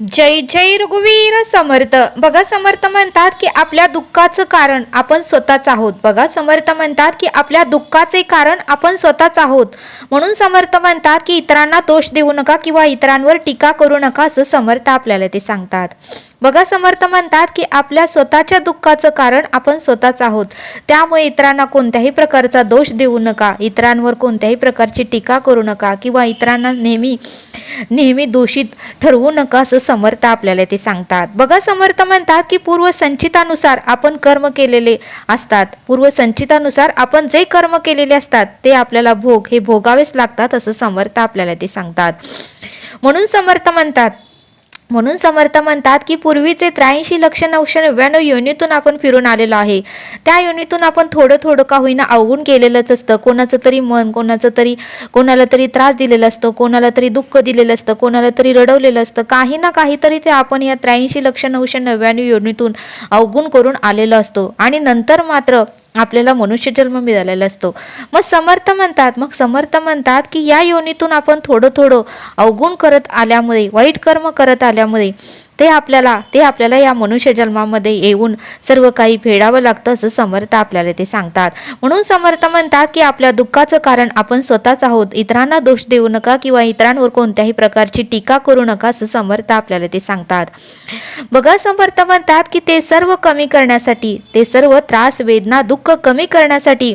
जय जय रघुवीर समर्थ. बघा समर्थ म्हणतात की आपल्या दुःखाचं कारण आपण स्वतःच आहोत. बघा समर्थ म्हणतात की आपल्या दुःखाचे कारण आपण स्वतःच आहोत. म्हणून समर्थ म्हणतात की इतरांना दोष देऊ नका किंवा इतरांवर टीका करू नका असं समर्थ आपल्याला ते सांगतात. बघा समर्थ म्हणतात की आपल्या स्वतःच्या दुःखाचं कारण आपण स्वतःच आहोत. त्यामुळे इतरांना कोणत्याही प्रकारचा दोष देऊ नका. इतरांवर कोणत्याही प्रकारची टीका करू नका किंवा इतरांना नेहमी नेहमी दोषित ठरवू नका असं समर्थ आपल्याला ते सांगतात. बघा समर्थ म्हणतात की पूर्वसंचितानुसार आपण कर्म केलेले असतात. पूर्वसंचितानुसार आपण जे कर्म केलेले असतात ते आपल्याला भोग हे भोगावेच लागतात असं समर्थ आपल्याला ते सांगतात. म्हणून समर्थ म्हणतात म्हणून समर्थ म्हणतात की पूर्वीचे त्र्याऐंशी लक्ष नऊशे नव्याण्णव योनीतून आपण फिरून आलेलो आहे. त्या योनीतून आपण थोडं थोडं का होईना अवगुण केलेलंच असतं. कोणाचं तरी मन कोणाचं तरी कोणाला तरी त्रास दिलेला असतो कोणाला तरी दुःख दिलेलं असतं कोणाला तरी रडवलेलं असतं. काही ना काहीतरी ते आपण या त्र्याऐंशी लक्ष नऊशे नव्याण्णव योनीतून अवगुण करून आलेलो असतो. आणि नंतर मात्र आपल्याला मनुष्यजन्म मिळालेला असतो. मग समर्थ म्हणतात मग समर्थ म्हणतात की या योनीतून आपण थोडं थोडं अवगुण करत आल्यामुळे वाईट कर्म करत आल्यामुळे ते आपल्याला ते आपल्याला या मनुष्य जन्मामध्ये येऊन सर्व काही फेडावं लागतं असं समर्थ आपल्याला ते सांगतात. म्हणून समर्थ म्हणतात की आपल्या दुःखाचं कारण आपण स्वतःच आहोत. इतरांना दोष देऊ नका किंवा इतरांवर कोणत्याही प्रकारची टीका करू नका असं समर्थ आपल्याला ते सांगतात. बघा समर्थ म्हणतात की ते सर्व कमी करण्यासाठी ते सर्व त्रास वेदना दुःख कमी करण्यासाठी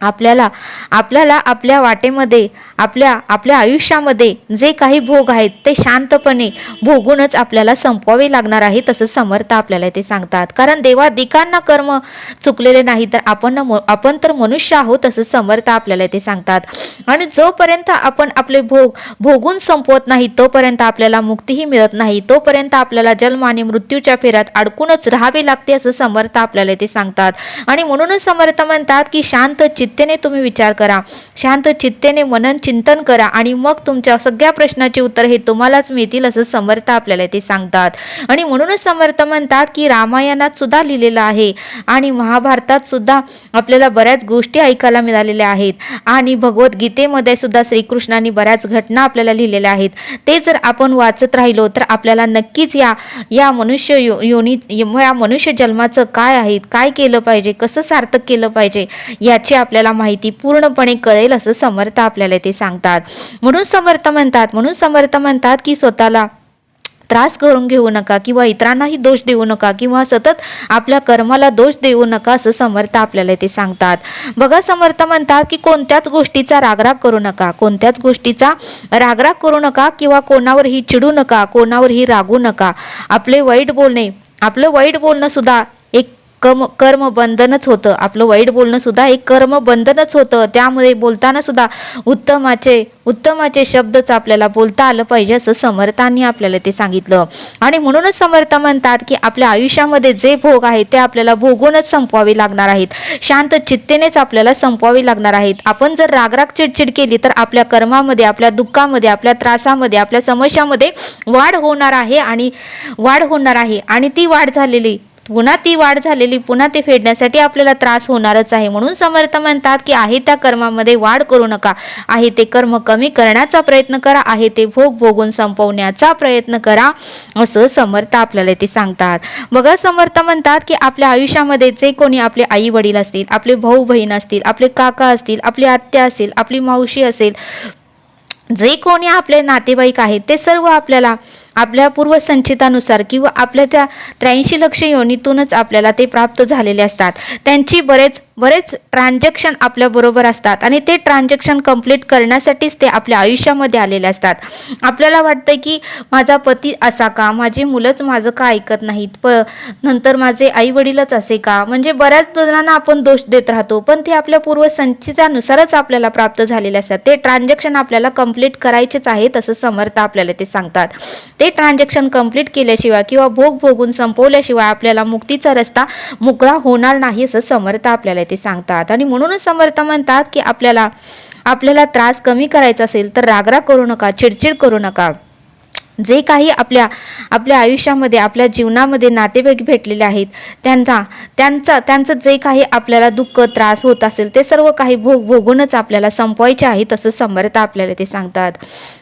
आपल्याला आपल्याला आपल्या वाटेमध्ये आपल्या आपल्या आयुष्यामध्ये जे काही भोग आहेत ते शांतपणे भोगूनच आपल्याला संपवावे लागणार आहे तसं समर्थ आपल्याला ते सांगतात. कारण देवादिकांना कर्म चुकलेले नाही तर आपण आपण तर मनुष्य आहोत तसं समर्थ आपल्याला ते सांगतात. आणि जोपर्यंत आपण आपले भोग भोगून संपवत नाही तोपर्यंत आपल्याला मुक्तीही मिळत नाही तोपर्यंत आपल्याला जन्म आणि मृत्यूच्या फेऱ्यात अडकूनच राहावे लागते असं समर्थ आपल्याला ते सांगतात. आणि म्हणूनच समर्थ म्हणतात की शांत चित्तेने तुम्ही विचार करा. शांत चित्तेने मनन चिंतन करा आणि मग तुमच्या सगळ्या प्रश्नाचे उत्तर हे तुम्हालाच मिळतील असं समर्थ आपल्याला ते सांगतात. आणि म्हणूनच समर्थ म्हणतात की रामायणात सुद्धा लिहिलेलं आहे आणि महाभारतात सुद्धा आपल्याला बऱ्याच गोष्टी ऐकायला मिळालेल्या आहेत. आणि भगवद्गीतेमध्ये सुद्धा श्रीकृष्णाने बऱ्याच घटना आपल्याला लिहिलेल्या आहेत. ते जर आपण वाचत राहिलो तर आपल्याला नक्कीच या या मनुष्य यो योनी या मनुष्य जन्माचं काय आहे काय केलं पाहिजे कसं सार्थक केलं पाहिजे याची आपल्याला माहिती पूर्णपणे कळेल असं समर्थ आपल्याला ते सांगतात. म्हणून समर्थ म्हणतात म्हणून समर्थ म्हणतात की स्वतःला त्रास करून घेऊ नका किंवा इतरांनाही दोष देऊ नका किंवा सतत आपल्या कर्माला दोष देऊ नका असं समर्थ आपल्याला ते सांगतात. बघा समर्थ म्हणतात की कोणत्याच गोष्टीचा रागराग करू नका कोणत्याच गोष्टीचा रागराग करू नका किंवा कोणावरही चिडू नका कोणावरही रागू नका. आपले वाईट बोलणे आपलं वाईट बोलणं सुद्धा कम कर्म बंधनच होतं. आपलं वाईट बोलणं सुद्धा एक कर्म बंधनच होतं. त्यामुळे बोलताना सुद्धा उत्तमाचे उत्तमाचे शब्दच आपल्याला बोलता आलं पाहिजे असं समर्थांनी आपल्याला ते सांगितलं. आणि म्हणूनच समर्थ म्हणतात की आपल्या आयुष्यामध्ये जे भोग आहेत ते आपल्याला भोगूनच संपवावे लागणार आहेत. शांत चित्तेनेच आपल्याला संपवावे लागणार आहेत. आपण जर रागराग चिडचिड केली तर आपल्या कर्मामध्ये आपल्या दुःखामध्ये आपल्या त्रासामध्ये आपल्या समस्यामध्ये वाढ होणार आहे आणि वाढ होणार आहे. आणि ती वाढ झालेली पुन्हा ती वाढ झालेली पुन्हा ते फेडण्यासाठी आपल्याला त्रास होणारच आहे. म्हणून समर्थ म्हणतात की आहे त्या कर्मामध्ये वाढ करू नका. आहे ते कर्म कमी करण्याचा प्रयत्न करा. आहे ते भोग भोगून संपवण्याचा प्रयत्न करा. असं समर्थ आपल्याला ते सांगतात. बघा समर्थ म्हणतात की आपल्या आयुष्यामध्ये जे कोणी आपले आई वडील असतील आपले भाऊ बहीण असतील आपले काका असतील आपली आत्या असेल आपली मावशी असेल जे कोणी आपले नातेवाईक आहेत ते सर्व आपल्याला आपल्या पूर्वसंचितानुसार किंवा आपल्या त्या त्र्याऐंशी लक्ष योनीतूनच आपल्याला ते प्राप्त झालेले असतात. त्यांची बरेच बरेच ट्रान्झॅक्शन आपल्याबरोबर असतात आणि ते ट्रान्झॅक्शन कंप्लीट करण्यासाठीच ते आपल्या आयुष्यामध्ये आलेले असतात. आपल्याला वाटतं की माझा पती असा का? माझी मुलंच माझं का ऐकत नाहीत? प नंतर माझे आई वडीलच असे का? म्हणजे बऱ्याच जणांना आपण दोष देत राहतो पण ते आपल्या पूर्वसंचितानुसारच आपल्याला प्राप्त झालेले असतात. ते ट्रान्झॅक्शन आपल्याला कंप्लीट करायचेच आहेत असं समर्थ आपल्याला ते सांगतात. ते ट्रान्झॅक्शन कंप्लीट केल्याशिवाय किंवा भोग भोगून संपवल्याशिवाय आपल्याला मुक्तीचा रस्ता मोकळा होणार नाही असं समर्थ आपल्याला ते सांगतात. आणि म्हणूनच समर्थ म्हणतात की आपल्याला आपल्याला त्रास कमी करायचा असेल तर रागराग करू नका चिडचिड करू नका. जे काही आपल्या आपल्या आयुष्यामध्ये आपल्या जीवनामध्ये नातेवाईक भेटलेले आहेत त्यांचा त्यांचा त्यांचं जे काही आपल्याला दुःख त्रास होत असेल ते सर्व काही भोग भोगूनच आपल्याला संपवायचे आहे तसं समर्थ आपल्याला ते सांगतात.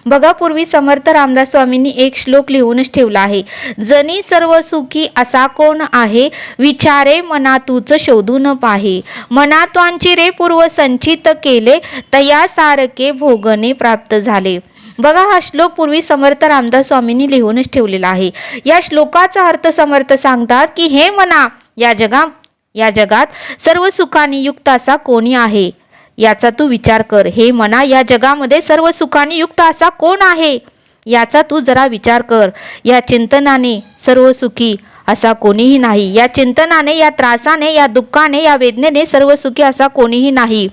बघा पूर्वी समर्थ रामदास स्वामींनी एक श्लोक लिहूनच ठेवला आहे. जनी सर्व सुखी असा कोण आहे? विचारे मना तूच शोधून पाहे. मनात्वांची रे पूर्व संचित केले तया सारखे भोगणे प्राप्त झाले. बघा हा श्लोक पूर्वी समर्थ रामदास स्वामींनी लिहूनच ठेवलेला आहे. या श्लोकाचा अर्थ समर्थ सांगतात की हे म्हणा या जगा या जगात सर्व सुखाने युक्त असा कोणी आहे? याचा तू विचार कर. हे म्हणा या जगामध्ये सर्व सुखाने युक्त असा कोण आहे? याचा तू जरा विचार कर. या चिंतनाने सर्व सुखी असा कोणीही नाही. या चिंतनाने या त्रासाने या दुःखाने या वेदनेने सर्व सुखी असा कोणीही नाही.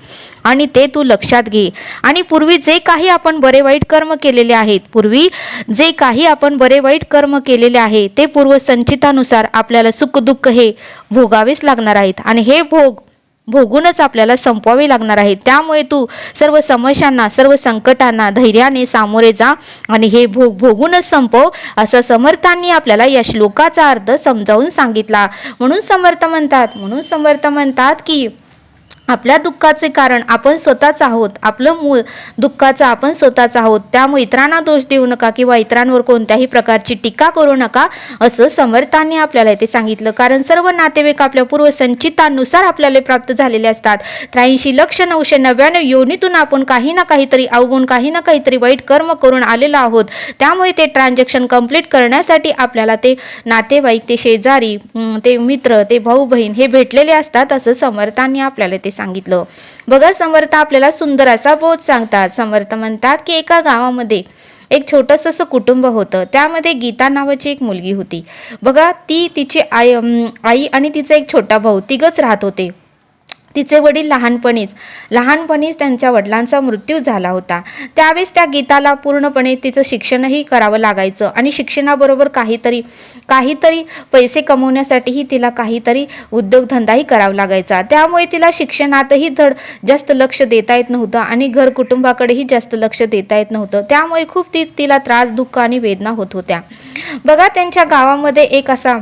आणि ते तू लक्षात घे. आणि पूर्वी जे काही आपण बरे वाईट कर्म केलेले आहेत पूर्वी जे काही आपण बरे वाईट कर्म केलेले आहे ते पूर्व संचितानुसार आपल्याला सुख दुःख हे भोगावेच लागणार आहेत. आणि हे भोग भोगूनच आपल्याला संपवावे लागणार आहे. त्यामुळे तू सर्व समस्यांना सर्व संकटांना धैर्याने सामोरे जा आणि हे भोग भोगूनच संपव असं समर्थांनी आपल्याला या श्लोकाचा अर्थ समजावून सांगितला. म्हणून समर्थ म्हणतात म्हणून समर्थ म्हणतात की आपल्या दुःखाचे कारण आपण स्वतःच आहोत. आपलं मूळ दुःखाचं आपण स्वतःच आहोत. त्यामुळे इतरांना दोष देऊ नका किंवा इतरांवर कोणत्याही प्रकारची टीका करू नका असं समर्थांनी आपल्याला ते सांगितलं. कारण सर्व नातेवाईक आपल्या पूर्वसंचितानुसार आपल्याला प्राप्त झालेले असतात. त्र्याऐंशी लक्ष नऊशे नव्याण्णव योनीतून आपण काही ना काहीतरी अवगुण काही ना काहीतरी वाईट कर्म करून आलेलो आहोत. त्यामुळे ते ट्रान्झॅक्शन कंप्लीट करण्यासाठी आपल्याला ते नातेवाईक ते शेजारी ते मित्र ते भाऊ बहीण हे भेटलेले असतात असं समर्थांनी आपल्याला ते सांगितलं. बघा समर्थ आपल्याला सुंदर असा बोध सांगतात. समर्थ म्हणतात की एका गावामध्ये एक छोटंसं असं कुटुंब होतं. त्यामध्ये गीता नावाची एक मुलगी होती. बघा ती तिची आई आई आणि तिचा एक छोटा भाऊ तिघच राहत होते. तिचे वडील लहानपणीच. लहानपणीच त्यांच्या वडिलांचा मृत्यू झाला होता. त्यावेळेस त्या गीताला पूर्णपणे तिचं शिक्षणही करावं लागायचं आणि शिक्षणाबरोबर काहीतरी काहीतरी पैसे कमवण्यासाठीही तिला काहीतरी उद्योगधंदाही करावा लागायचा. त्यामुळे तिला शिक्षणातही धड जास्त लक्ष देता येत नव्हतं आणि घर कुटुंबाकडेही जास्त लक्ष देता येत नव्हतं. त्यामुळे खूप ती तिला त्रास दुःख आणि वेदना होत होत्या. बघा त्यांच्या गावामध्ये एक असा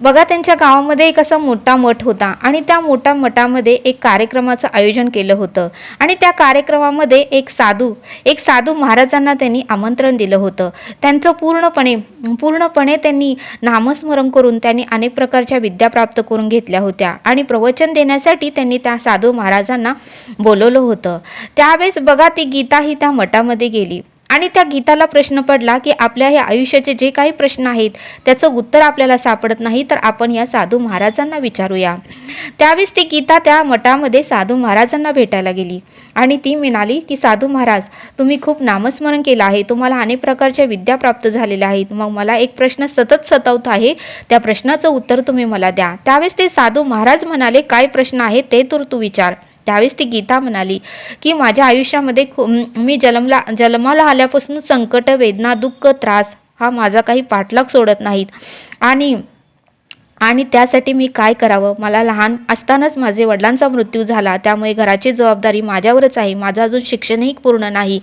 बघा त्यांच्या गावामध्ये एक असा मोठा मठ होता आणि त्या मोठ्या मठामध्ये एक कार्यक्रमाचं आयोजन केलं होतं. आणि त्या कार्यक्रमामध्ये एक साधू एक साधू महाराजांना त्यांनी आमंत्रण दिलं होतं. त्यांचं पूर्णपणे पूर्णपणे त्यांनी नामस्मरण करून त्यांनी अनेक प्रकारच्या विद्या प्राप्त करून घेतल्या होत्या आणि प्रवचन देण्यासाठी त्यांनी त्या साधू महाराजांना बोलवलं होतं. त्यावेळेस बघा ती गीता ही त्या मठामध्ये गेली. आणि त्या गीताला प्रश्न पडला की आपल्या ह्या आयुष्याचे जे काही प्रश्न आहेत त्याचं उत्तर आपल्याला सापडत नाही तर आपण या साधू महाराजांना विचारूया. त्यावेळेस ती गीता त्या मठामध्ये साधू महाराजांना भेटायला गेली. आणि ती म्हणाली की साधू महाराज तुम्ही खूप नामस्मरण केलं आहे. तुम्हाला अनेक प्रकारच्या विद्या प्राप्त झालेल्या आहेत. मग मला एक प्रश्न सतत सतावत आहे. त्या प्रश्नाचं उत्तर तुम्ही मला द्या. त्यावेळेस ते साधू महाराज म्हणाले काय प्रश्न आहे ते तर तू विचार. त्यावेळेस ती गीता म्हणाली की माझ्या आयुष्यामध्ये खू मी जन्मला जन्माला आल्यापासून संकट वेदना दुःख त्रास हा माझा काही पाठलाग सोडत नाहीत. आणि आणि त्यासाठी मी काय करावं? मला लहान असतानाच माझे वडिलांचा मृत्यू झाला. त्यामुळे घराची जबाबदारी माझ्यावरच आहे. माझं अजून शिक्षणही पूर्ण नाही.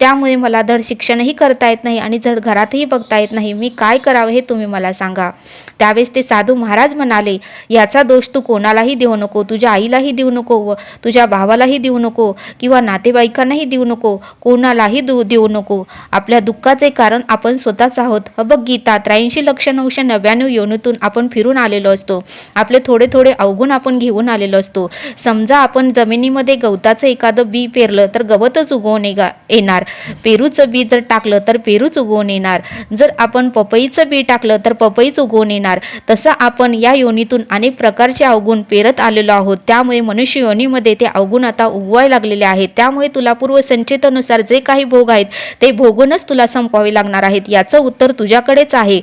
त्यामुळे मला धड शिक्षणही करता येत नाही आणि धड घरातही बघता येत नाही. मी काय करावं हे तुम्ही मला सांगा. त्यावेळेस ते साधू महाराज म्हणाले याचा दोष तू कोणालाही देऊ नको. तुझ्या आईलाही देऊ नको व तुझ्या भावालाही देऊ नको किंवा नातेवाईकांनाही देऊ नको. कोणालाही देऊ देऊ नको. आपल्या दुःखाचे कारण आपण स्वतःच आहोत. ह बघ गीता त्र्याऐंशी लक्ष नऊशे नव्याण्णव योनीतून आपण फिरून आलेलो असतो. आपले थोडे थोडे अवगुण आपण घेऊन आलेलो असतो. समजा आपण जमिनीमध्ये गवताचं एखादं बी पेरलं तर गवतच उगवून येणार. पेरूचं बी जर टाकलं तर पेरूच उगवून येणार. जर आपण पपईचं बी टाकलं तर पपईच उगवून येणार. तसं आपण या योनीतून अनेक प्रकारचे अवगुण पेरत आलेलो आहोत. त्यामुळे मनुष्य योनीमध्ये ते अवगुण आता उगवायला लागलेले आहेत. त्यामुळे तुला पूर्वसंचितेनुसार जे काही भोग आहेत ते भोगूनच तुला संपवावे लागणार आहेत. याचं उत्तर तुझ्याकडेच आहे.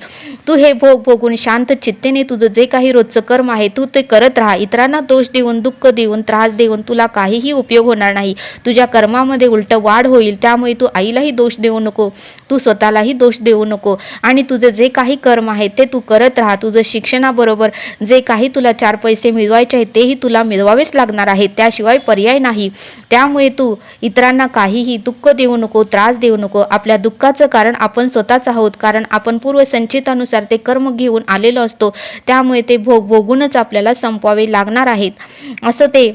तू हे भोग भोगून शांत चित्तेने तुझं तुझं जे काही रोजचं कर्म आहे तू ते करत राहा. इतरांना दोष देऊन दुःख देऊन त्रास देऊन तुला काहीही उपयोग होणार नाही. तुझ्या कर्मामध्ये उलट वाढ होईल त्यामुळे तू आईलाही दोष देऊ नको. तू स्वतःलाही दोष देऊ नको. आणि तुझं जे काही कर्म आहे ते तू करत राहा. तुझं शिक्षणाबरोबर जे काही तुला चार पैसे मिळवायचे आहेत तेही तुला मिळवावेच लागणार आहे त्याशिवाय पर्याय नाही. त्यामुळे तू इतरांना काहीही दुःख देऊ नको त्रास देऊ नको. आपल्या दुःखाचं कारण आपण स्वतःच आहोत. कारण आपण पूर्वसंचितानुसार ते कर्म घेऊन आलेलो असतो. त्यामुळे ते भोग भोगूनच आपल्याला संपवावे लागणार आहेत. असं ते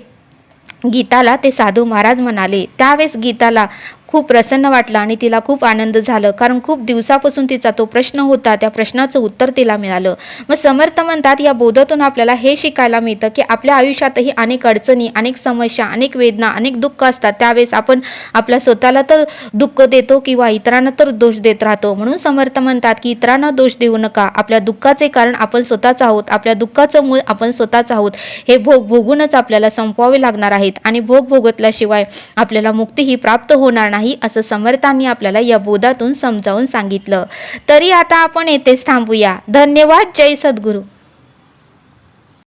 गीताला ते साधू महाराज म्हणाले. त्यावेळेस गीताला खूप प्रसन्न वाटलं आणि तिला खूप आनंद झालं. कारण खूप दिवसापासून तिचा तो प्रश्न होता त्या प्रश्नाचं उत्तर तिला मिळालं. मग समर्थ म्हणतात या बोधातून आपल्याला हे शिकायला मिळतं की आपल्या आयुष्यातही अनेक अडचणी अनेक समस्या अनेक वेदना अनेक दुःख असतात. त्यावेळेस आपण आपल्या स्वतःला तर दुःख देतो किंवा इतरांना तर दोष देत राहतो. म्हणून समर्थ म्हणतात की इतरांना दोष देऊ नका. आपल्या दुःखाचे कारण आपण स्वतःच आहोत. आपल्या दुःखाचं मूळ आपण स्वतःच आहोत. हे भोग भोगूनच आपल्याला संपवावे लागणार आहेत आणि भोग भोगतल्याशिवाय आपल्याला मुक्तीही प्राप्त होणार नाही असं समर्थांनी आपल्याला या बोधातून समजावून सांगितलं. तरी आता आपण येथेच थांबूया. धन्यवाद. जय सद्गुरू.